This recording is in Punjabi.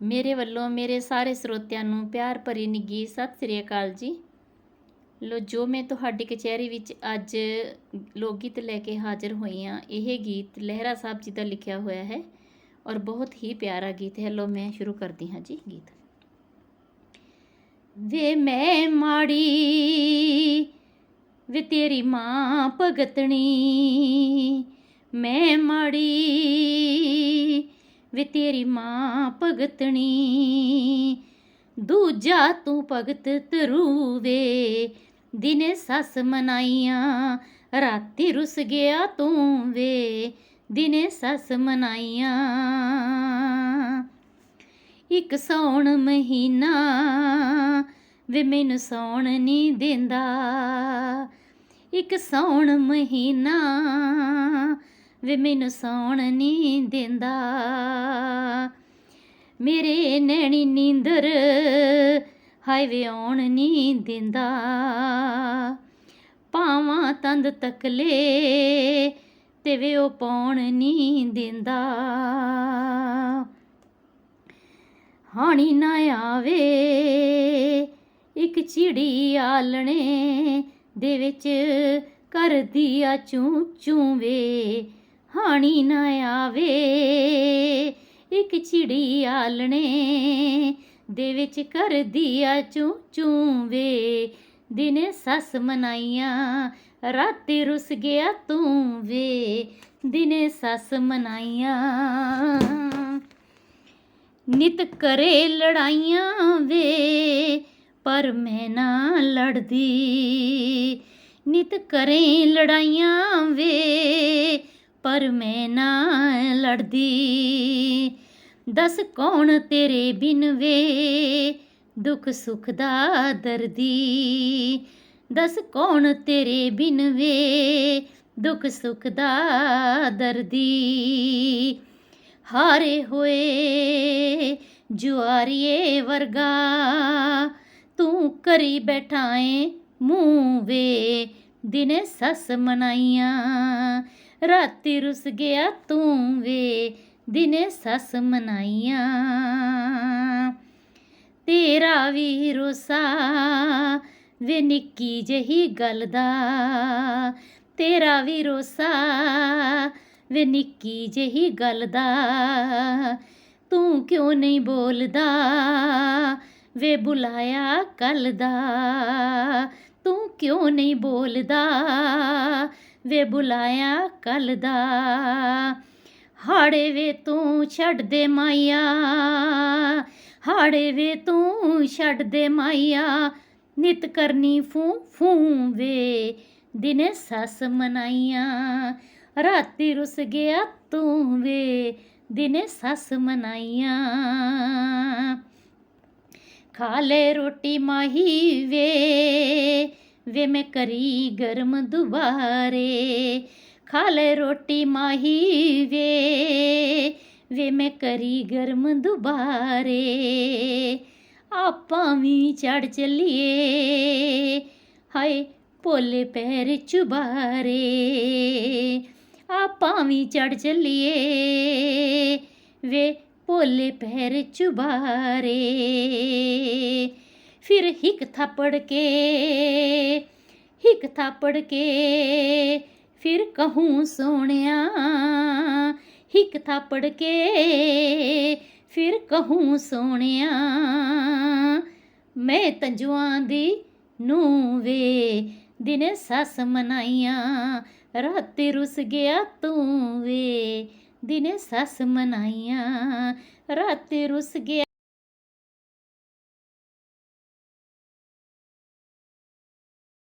ਮੇਰੇ ਵੱਲੋਂ ਮੇਰੇ ਸਾਰੇ ਸਰੋਤਿਆਂ ਨੂੰ ਪਿਆਰ ਭਰੀ ਨਿੱਘੀ ਸਤਿ ਸ੍ਰੀ ਅਕਾਲ ਜੀ। ਲੋ, ਜੋ ਮੈਂ ਤੁਹਾਡੀ ਕਚਹਿਰੀ ਵਿੱਚ ਅੱਜ ਲੋਕ ਗੀਤ ਲੈ ਕੇ ਹਾਜ਼ਰ ਹੋਈ ਹਾਂ, ਇਹ ਗੀਤ ਲਹਿਰਾ ਸਾਹਿਬ ਜੀ ਦਾ ਲਿਖਿਆ ਹੋਇਆ ਹੈ ਔਰ ਬਹੁਤ ਹੀ ਪਿਆਰਾ ਗੀਤ ਹੈ। ਲੋ, ਮੈਂ ਸ਼ੁਰੂ ਕਰਦੀ ਹਾਂ ਜੀ ਗੀਤ। ਵੇ, ਮੈਂ ਮਾੜੀ, ਵੇ ਤੇਰੀ ਮਾਂ ਭਗਤਣੀ, ਮੈਂ ਮਾੜੀ ਵੇ ਤੇਰੀ ਮਾਂ ਭਗਤਣੀ, ਦੂਜਾ ਤੂੰ ਭਗਤ ਤਰੂਵੇ ਦਿਨੇ ਸੱਸ ਮਨਾਈਆਂ, ਰਾਤੀ ਰੁੱਸ ਗਿਆ ਤੂੰ ਵੇ। ਦਿਨੇ ਸੱਸ ਮਨਾਈਆਂ, ਇੱਕ ਸੌਣ ਮਹੀਨਾ ਵੇ ਮੈਨੂੰ ਸੌਣ ਨਹੀਂ ਦਿੰਦਾ। ਇੱਕ ਸੌਣ ਮਹੀਨਾ ਵੇ ਮੈਨੂੰ ਸੌਣ ਨਹੀਂ ਦਿੰਦਾ। ਮੇਰੇ ਨੈਣੀ ਨੀਂਦਰ ਹਾਏ ਵੇ ਆਉਣ ਨਹੀਂ ਦਿੰਦਾ। ਪਾਵਾਂ ਤੰਦ ਤਕਲੇ ਤੇ ਵੇ ਉਹ ਪਾਉਣ ਨਹੀਂ ਦਿੰਦਾ। ਹਾਣੀ ਨਾ ਆਵੇ, ਇੱਕ ਚਿੜੀ ਆਲਣੇ ਦੇ ਵਿੱਚ ਕਰਦੀ ਆ ਚੂ ਚੂੰ ਵੇ। ਹਾਣੀ ਨਾ ਆਵੇ। ਇੱਕ ਚਿੜੀ ਆਲਣੇ ਦੇ ਵਿੱਚ ਕਰਦੀ ਆ ਚੂੰ ਚੂ ਵੇ। ਦਿਨੇ ਸੱਸ ਮਨਾਈਆਂ, ਰਾਤੀ ਰੁੱਸ ਗਿਆ ਤੂੰ ਵੇ। ਦਿਨੇ ਸੱਸ ਮਨਾਈਆਂ, ਨਿਤ ਕਰੇ ਲੜਾਈਆਂ ਵੇ। ਪਰ ਮੈਂ ਨਾ ਲੜਦੀ, ਨਿਤ ਕਰੇ ਲੜਾਈਆਂ ਵੇ। ਪਰ ਮੈਂ ਨਾ ਲੜਦੀ। ਦੱਸ ਕੌਣ ਤੇਰੇ ਬਿਨ ਵੇ? ਦੁੱਖ ਸੁੱਖ ਦਾ ਦਰਦੀ। ਦੱਸ ਕੌਣ ਤੇਰੇ ਬਿਨ ਵੇ? ਦੁੱਖ ਸੁੱਖ ਦਾ ਦਰਦੀ। ਹਾਰੇ ਹੋਏ ਜੁਆਰੀਏ ਵਰਗਾ, ਤੂੰ ਕਰੀ ਬੈਠਾਏ ਮੂੰਹ ਵੇ। ਦਿਨੇ ਸੱਸ ਮਨਾਈਆਂ ਰਾਤੀ ਰੁੱਸ ਗਿਆ ਤੂੰ ਵੇ, ਦਿਨੇ ਸੱਸ ਮਨਾਈਆਂ। ਤੇਰਾ ਵੀ ਰੋਸਾ ਵੇ, ਨਿੱਕੀ ਜਹੀ ਗੱਲ ਦਾ। ਤੇਰਾ ਵੀ ਰੋਸਾ ਵੇ, ਨਿੱਕੀ ਜਹੀ ਗੱਲ ਦਾ। ਤੂੰ ਕਿਉਂ ਨਹੀਂ ਬੋਲਦਾ ਵੇ, ਬੁਲਾਇਆ ਕੱਲ ਦਾ। ਕਿਉਂ ਨਹੀਂ ਬੋਲਦਾ? ਵੇ ਬੁਲਾਇਆ ਕੱਲ ਦਾ। ਹਾੜੇ ਵੇ ਤੂੰ ਛੱਡ ਦੇ ਮਾਇਆ। ਹਾੜੇ ਵੇ ਤੂੰ ਛੱਡ ਦੇ ਮਾਇਆ। ਨਿਤ ਕਰਨੀ ਫੂ ਫੂ ਵੇ। ਦਿਨੇ ਸੱਸ ਮਨਾਈਆਂ। ਰਾਤੀ ਰੁੱਸ ਗਿਆ ਤੂੰ ਵੇ। ਦਿਨੇ ਸੱਸ ਮਨਾਈਆਂ। ਖਾ ਲੈ ਰੋਟੀ ਮਾਹੀ ਵੇ। ਵੇ ਮੈਂ ਕਰੀ ਗਰਮ ਦੁਬਾਰੇ, ਖਾ ਲੈ ਰੋਟੀ ਮਾਹੀ ਵੇ। ਵੇ ਮੈਂ ਕਰੀ ਗਰਮ ਦੁਬਾਰੇ, ਆਪਾਂ ਵੀ ਚੜ ਚੱਲੀਏ। ਹਾਏ ਭੋਲੇ ਪੈਰ ਚੁਬਾਰੇ, ਆਪਾਂ ਵੀ ਚੜ ਚੱਲੀਏ। ਵੇ ਭੋਲੇ ਪੈਰ ਚੁਬਾਰੇ ਫਿਰ ਹਿੱਕ ਥਾਪੜ ਕੇ, ਹਿੱਕ ਥਾਪੜ ਕੇ ਫਿਰ ਕਹੂੰ ਸੋਹਣਿਆ, ਹਿੱਕ ਥਾਪੜ ਕੇ ਫਿਰ ਕਹੂੰ ਸੋਹਣਿਆ। ਮੈਂ ਤੰਜੂਆਂ ਦੀ ਨੂੰ ਵੇ ਦਿਨੇ ਸੱਸ ਮਨਾਈਆਂ, ਰਾਤੀ ਰੁੱਸ ਗਿਆ ਤੂੰ ਵੇ ਦਿਨੇ ਸੱਸ ਮਨਾਈਆਂ, ਰਾਤੀ ਰੁੱਸ ਗਿਆ